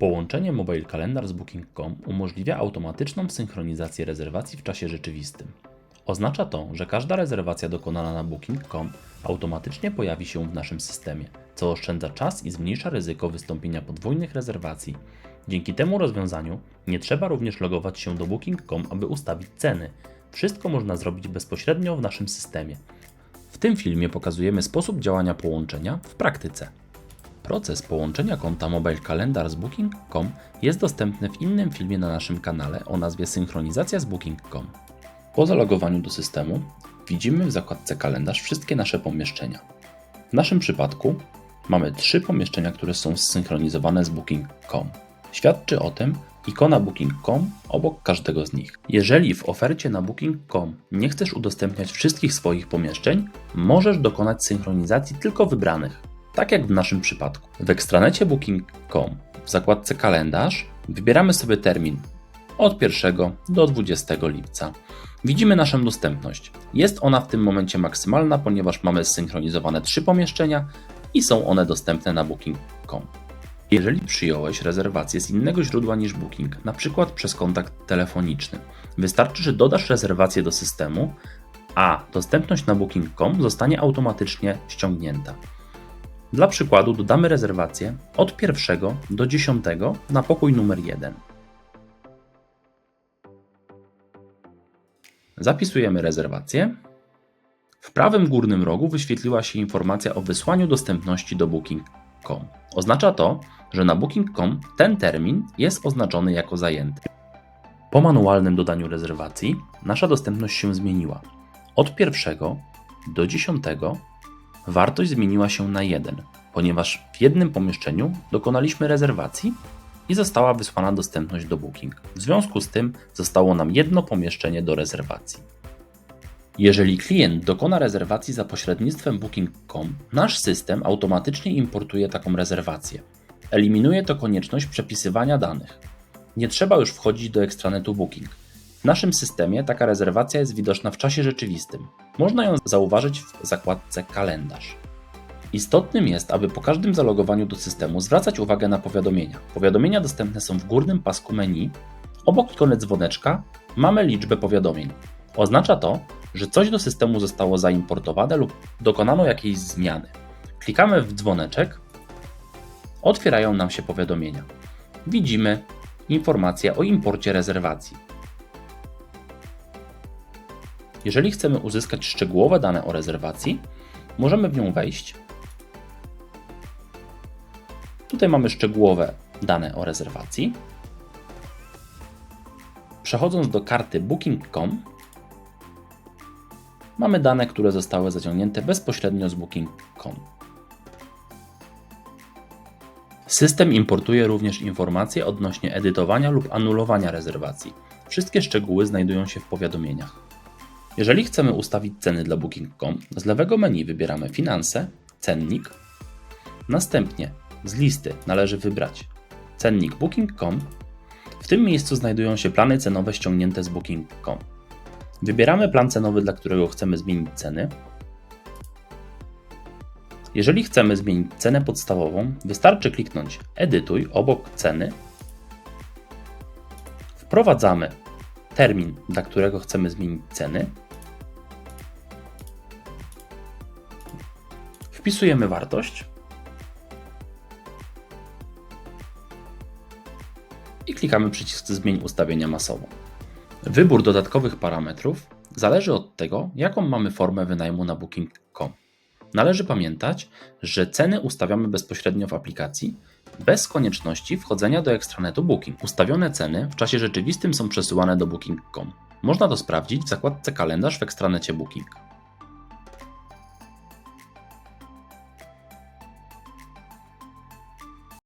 Połączenie Mobile Calendar z Booking.com umożliwia automatyczną synchronizację rezerwacji w czasie rzeczywistym. Oznacza to, że każda rezerwacja dokonana na Booking.com automatycznie pojawi się w naszym systemie, co oszczędza czas i zmniejsza ryzyko wystąpienia podwójnych rezerwacji. Dzięki temu rozwiązaniu nie trzeba również logować się do Booking.com, aby ustawić ceny. Wszystko można zrobić bezpośrednio w naszym systemie. W tym filmie pokazujemy sposób działania połączenia w praktyce. Proces połączenia konta Mobile Calendar z Booking.com jest dostępny w innym filmie na naszym kanale o nazwie Synchronizacja z Booking.com. Po zalogowaniu do systemu widzimy w zakładce Kalendarz wszystkie nasze pomieszczenia. W naszym przypadku mamy trzy pomieszczenia, które są zsynchronizowane z Booking.com. Świadczy o tym ikona Booking.com obok każdego z nich. Jeżeli w ofercie na Booking.com nie chcesz udostępniać wszystkich swoich pomieszczeń, możesz dokonać synchronizacji tylko wybranych tak jak w naszym przypadku. W ekstranecie booking.com w zakładce kalendarz wybieramy sobie termin od 1 do 20 lipca. Widzimy naszą dostępność. Jest ona w tym momencie maksymalna, ponieważ mamy zsynchronizowane trzy pomieszczenia i są one dostępne na booking.com. Jeżeli przyjąłeś rezerwację z innego źródła niż Booking, np. przez kontakt telefoniczny, wystarczy, że dodasz rezerwację do systemu, a dostępność na booking.com zostanie automatycznie ściągnięta. Dla przykładu dodamy rezerwację od 1 do 10 na pokój numer 1. Zapisujemy rezerwację. W prawym górnym rogu wyświetliła się informacja o wysłaniu dostępności do Booking.com. Oznacza to, że na Booking.com ten termin jest oznaczony jako zajęty. Po manualnym dodaniu rezerwacji nasza dostępność się zmieniła. Od 1 do 10 wartość zmieniła się na 1, ponieważ w jednym pomieszczeniu dokonaliśmy rezerwacji i została wysłana dostępność do Booking. W związku z tym zostało nam jedno pomieszczenie do rezerwacji. Jeżeli klient dokona rezerwacji za pośrednictwem Booking.com, nasz system automatycznie importuje taką rezerwację. Eliminuje to konieczność przepisywania danych. Nie trzeba już wchodzić do ekstranetu Booking. W naszym systemie taka rezerwacja jest widoczna w czasie rzeczywistym. Można ją zauważyć w zakładce Kalendarz. Istotnym jest, aby po każdym zalogowaniu do systemu zwracać uwagę na powiadomienia. Powiadomienia dostępne są w górnym pasku menu. Obok ikony dzwoneczka mamy liczbę powiadomień. Oznacza to, że coś do systemu zostało zaimportowane lub dokonano jakiejś zmiany. Klikamy w dzwoneczek, otwierają nam się powiadomienia. Widzimy informację o imporcie rezerwacji. Jeżeli chcemy uzyskać szczegółowe dane o rezerwacji, możemy w nią wejść. Tutaj mamy szczegółowe dane o rezerwacji. Przechodząc do karty Booking.com, mamy dane, które zostały zaciągnięte bezpośrednio z Booking.com. System importuje również informacje odnośnie edytowania lub anulowania rezerwacji. Wszystkie szczegóły znajdują się w powiadomieniach. Jeżeli chcemy ustawić ceny dla Booking.com, z lewego menu wybieramy Finanse, Cennik. Następnie z listy należy wybrać Cennik Booking.com. W tym miejscu znajdują się plany cenowe ściągnięte z Booking.com. Wybieramy plan cenowy, dla którego chcemy zmienić ceny. Jeżeli chcemy zmienić cenę podstawową, wystarczy kliknąć Edytuj obok ceny. Wprowadzamy termin, dla którego chcemy zmienić ceny. Wpisujemy wartość i klikamy przycisk Zmień ustawienia masowo. Wybór dodatkowych parametrów zależy od tego, jaką mamy formę wynajmu na Booking.com. Należy pamiętać, że ceny ustawiamy bezpośrednio w aplikacji, bez konieczności wchodzenia do ekstranetu Booking. Ustawione ceny w czasie rzeczywistym są przesyłane do Booking.com. Można to sprawdzić w zakładce Kalendarz w ekstranecie Booking.